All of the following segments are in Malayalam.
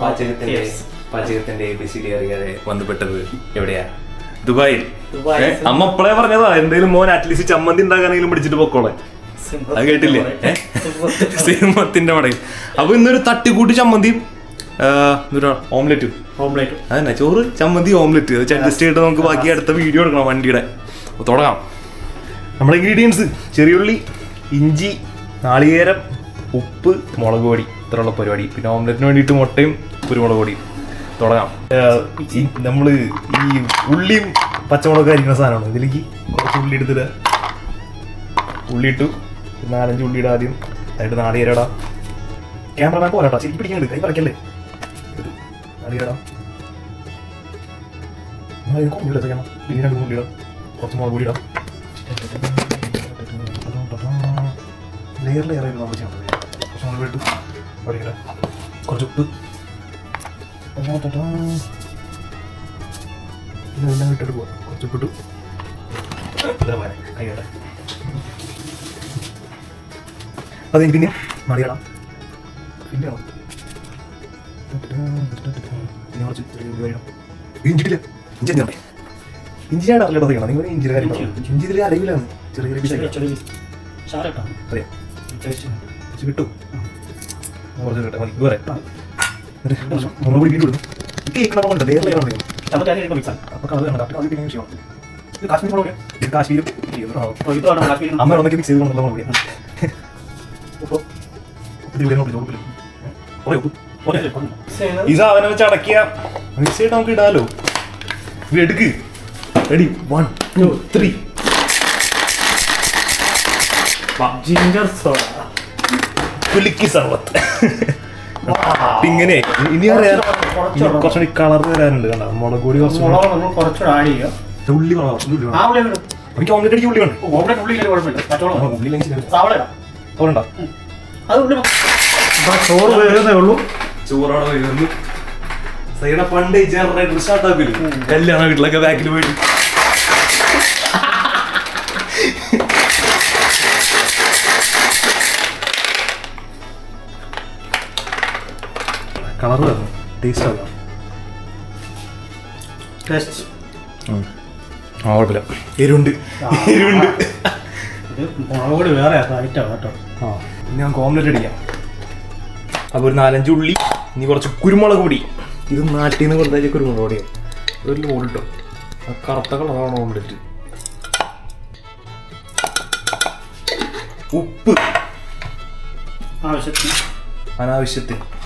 പാചകത്തിന്റെ പാചകത്തിന്റെ എ ബി സി ഡി അറിയാതെ വന്നുപെട്ടത് എവിടെയാ? ദുബായിൽ. അമ്മ ഇപ്പളേ പറഞ്ഞതാ എന്തെങ്കിലും മോൻ അറ്റ്ലീസ്റ്റ് ചമ്മന്തി ഉണ്ടാക്കാനെങ്കിലും പിടിച്ചിട്ട് പൊക്കോളെ. അത് കേട്ടില്ലേ? സിനിമത്തിന്റെ സിംഹത്തിന്റെ മടയിൽ. അപ്പൊ ഇന്നൊരു തട്ടിക്കൂട്ടി ചമ്മന്തിയും ഓംലെറ്റ്. ഓംലെറ്റ്. അതന്നെ ചോറ് ചമ്മന്തി ഓംലെറ്റ്. അത് അഡ്ജസ്റ്റ് ചെയ്തിട്ട് നമുക്ക് ബാക്കി അടുത്ത വീഡിയോ എടുക്കണം വണ്ടിയുടെ. തുടങ്ങാം. നമ്മുടെ ഇൻഗ്രീഡിയൻസ് ചെറിയുള്ളി ഇഞ്ചി നാളികേരം ഉപ്പ് മുളക് പൊടി. ഇത്രയുള്ള പരിപാടി. പിന്നെ ഓംലെറ്റിന് വേണ്ടിയിട്ട് മുട്ടയും കുരുമുളക് പൊടിയും. തുടങ്ങാം. നമ്മൾ ഈ ഉള്ളിയും പച്ചമുളക് അരിക്കുന്ന സാധനമാണ്? ഇതിലേക്ക് കുറച്ച് ഉള്ളി എടുത്തിട്ട് ഉള്ളി ഇട്ടു നാലഞ്ച് ഉള്ളിയുടെ ആദ്യം. അതിട്ട് നാളികേരടാ ക്യാമറമാൻ പോരാട്ടോ ശരി പിടിക്കുന്നുണ്ട് കൈ പറക്കല്ലേ നാളികേരടാ ഉള്ളി എടുത്തേക്കണം പിന്നെ രണ്ട് ഉള്ളി ഇടാം. കുറച്ച് മുളക് പൊടി ഇടാം. ലെയർ ലെയർ ആയിട്ട് നമ്മൾ ചെയ്യണം കുറച്ച് മുളക് ഇട്ടു. പഠിക്കട്ടെ കുറച്ച് ഉപ്പ്. ഇട്ടിട്ട് പോവാം. കുറച്ച് ഉപ്പിട്ടു. പോരെ. കൈകട്ടെ അത് പിന്നെ മറിയടാം. പിന്നെ പിന്നെ കുറച്ച്. ഇഞ്ചിട്ടില്ല. ഇഞ്ചി ഇഞ്ചിയാണ് അറിയാതെ ചെയ്യണം നിങ്ങൾ ഇഞ്ചിയുടെ കാര്യം. ഇഞ്ചി. ഇതിൽ അറിയില്ലാണ് ചെറിയ ചെറിയ അറിയാം. കുറച്ച് കിട്ടാം മതി വേറെ മുളക് പൊടി വീണ്ടും ഇടും ഇത് കേൾക്കണം വേറെ ലെയർ ഉണ്ട് നമുക്ക് അതിനെ മിക്സ് അപ്പോൾ കളർ വേണം അപ്പോൾ അത് പിന്നെ ചെയ്യണം ഇത് കാശ്മീർ മിക്സ് ചെയ്ത് കൊണ്ടുള്ള മുളക് അപ്പോൾ ഇത് ഇവിടെ നോക്കി ചോദിക്കില്ല കുറേ ഈ സാധനം വെച്ച് അടക്കിയ മിക്സ് ചെയ്ത് നമുക്ക് ഇടാലോ എടുക്ക് ready one two three ginger soda കുലുക്കി സർവത്ത്. ഇങ്ങനെ. ഇനി അറിയാം. കുറച്ചുകൂടി കളർ വരാനുണ്ട് കണ്ട? മുളക് കൂടി കുറച്ചുകൂടി ഉള്ളി എനിക്ക് ഓംലെറ്റ് അടിക്ക് ഉള്ളി വേണം. ഓംലെറ്റ് കുഴപ്പമില്ല. ഉള്ളി ചോറ് വേകുന്നേ ഉള്ളൂ. സൈഡ പണ്ട് ജനറേറ്റർ സ്റ്റാർട്ടാക്കില്ല കല്യാണ വീട്ടിലൊക്കെ ബാക്കിൽ പോയിട്ട്. കളർ വരണം. ടേസ്റ്റ് ആകാം ടേസ്റ്റ് ആ കുഴപ്പമില്ല. എരുണ്ട്. എരുണ്ട്. ഇത് മുളക് പൊടി വേറെ കേട്ടോ. ആ. ഇനി നമുക്ക് ഓംലെറ്റ് അടിക്കാം. അപ്പോൾ ഒരു നാലഞ്ച് ഉള്ളി ഇനി കുറച്ച് കുരുമുളക് പൊടി. ഇത് നാട്ടിൽ നിന്ന് കൊടുത്താൽ കുരുമുളക് പൊടിയോ. ഒരു ലോഡ് ഇട്ടോ. കറുത്ത കളറാണ് ഓംലെറ്റ് ഉപ്പ്. ആവശ്യത്തിന്. അനാവശ്യത്തിന്.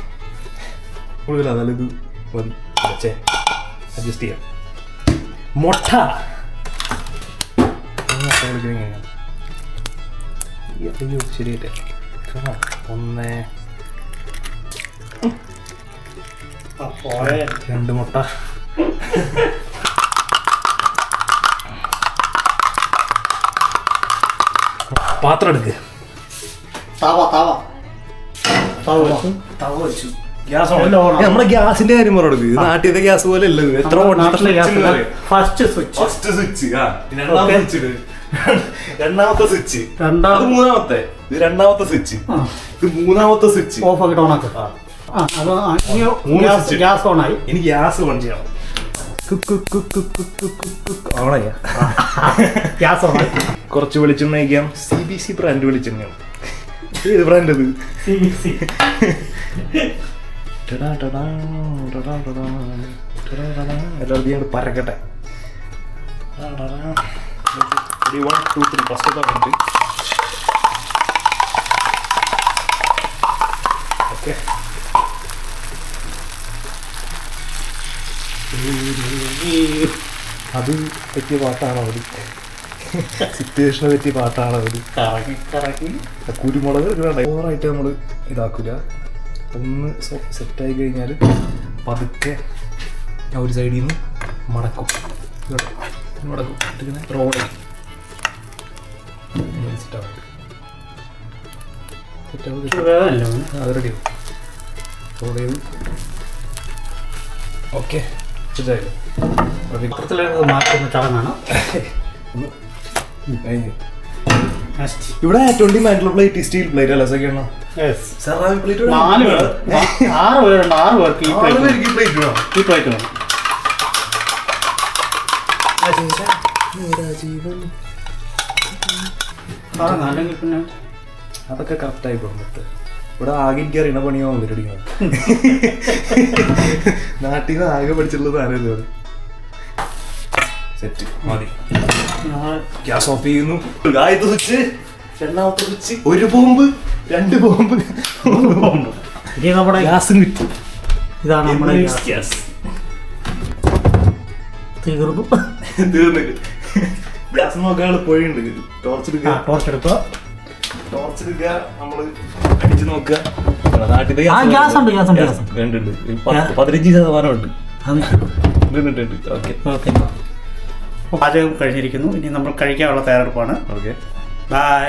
കൂടുതൽ അതായത് ഇത് മതി വെച്ചേ അഡ്ജസ്റ്റ് ചെയ്യാം. മുട്ട. മുട്ട വിളിക്കുന്നത് എങ്ങനെയാണ് ശരിയായിട്ട്. ഒന്ന്. രണ്ട് മുട്ട. പാത്രം എടുക്ക്. തവ. തവ തവ വെച്ചു. തവ വെച്ചു. നമ്മുടെ ഗ്യാസിന്റെ കാര്യം പറഞ്ഞു നാട്ടിലത്തെ ഗ്യാസ് പോലെ അല്ല? ഇത്. എത്ര ഫസ്റ്റ് സ്വിച്ച് ഫസ്റ്റ് സ്വിച്ച് ആ രണ്ടാമത്തെ സ്വിച്ച് രണ്ടാമത്തെ സ്വിച്ച് രണ്ടാമത് മൂന്നാമത്തെ. ഇത് രണ്ടാമത്തെ സ്വിച്ച് ആ. ഇത് മൂന്നാമത്തെ സ്വിച്ച് ഓഫ് ആക്കി. ഓൺ ആക്കുക ഗ്യാസ് ഓൺ ആയി. ഇനി ഗ്യാസ് ഓൺ ചെയ്യണം കുറച്ച് വെളിച്ചെണ്ണ ഒഴിക്കാം. സി ബി സി ബ്രാൻഡ് വെളിച്ചെണ്ണയാണ് ഇത് ഏത് ബ്രാൻഡ് അത് സി ബി സി ടടാ ടടാ, ടടാ ടടാ, ടടാ ടടാ. എല്ലാവർക്കും ഞാൻ പരക്കട്ടെ ടടാ ടടാ. Ready, one, two, three. First of all, ഉണ്ട്. Okay. അത് പറ്റിയ പാട്ടാണ് അവർ സിറ്റുവേഷനെ പറ്റിയ പാട്ടാണ് കറങ്ങി കുരുമുളക് ഓവറായിട്ട് നമ്മൾ ഇതാക്കില്ല ഒന്ന് സെറ്റായി കഴിഞ്ഞാൽ പതുക്കെ ഒരു സൈഡിൽ നിന്ന് മടക്കും. ഇങ്ങോട്ട് മടക്കും. ഇങ്ങനെ റോഡ് വേദനല്ലോ അത് റെഡി റോഡ് ചെയ്ത്. ഓക്കെ സെറ്റായില്ലേ പത്രത്തിലേക്ക് മാറ്റുന്ന ചടങ്ങാണ്? കഴിഞ്ഞു നെക്സ്റ്റ് ഇവിടെ ട്വന്റി മാൻഡൽ പ്ലേറ്റ് സ്റ്റീൽ പ്ലേറ്റ് അല്ല സെക്കൻഡ്. സെറാമിക് പ്ലേറ്റ് നാല് ആറ് പേരുണ്ട് ആറ് പേർക്ക് ഈ പ്ലേറ്റ് ഈ പ്ലേറ്റ് വേണം? ഈ പ്ലേറ്റ് വേണം. അല്ലെങ്കിൽ പിന്നെ അതൊക്കെ കറക്റ്റായി പറഞ്ഞിട്ട് ഇവിടെ ആകെ എനിക്ക് അറിയണ പണിയോ അവരടിക്കണം നാട്ടിൽ നിന്ന് ആകെ പഠിച്ചിട്ടുള്ള സാധനമല്ലേ അത് സെറ്റ് മതി. ഗ്യാസ് ഓഫ് ചെയ്യുന്നു. ആദ്യത്തെ സ്വിച്ച് രണ്ടാമത്തെ സ്വിച്ച് ഒരു ബോംബ് രണ്ട് ബോംബ്. ഇനി നമ്മുടെ ഗ്യാസും കിട്ടും. ഇതാണ് നമ്മുടെ ഗ്യാസ്. തീർന്നു. തീർന്നില്ല ഗ്യാസ് നോക്കാൻ എളുപ്പമുണ്ട് ടോർച്ച് എടുക്കുക ടോർച്ച് എടുക്കുക ടോർച്ച് എടുക്കുക നമ്മൾ അടിച്ചു നോക്കുക. ഉണ്ട്, ഉണ്ട്, ഉണ്ട്. ഉണ്ട് പതിനഞ്ച് ശതമാനം ഉണ്ട് പാചകം കഴിഞ്ഞിരിക്കുന്നു ഇനി നമ്മൾ കഴിക്കാനുള്ള തയ്യാറെടുപ്പാണ്. ഓക്കെ. ബൈ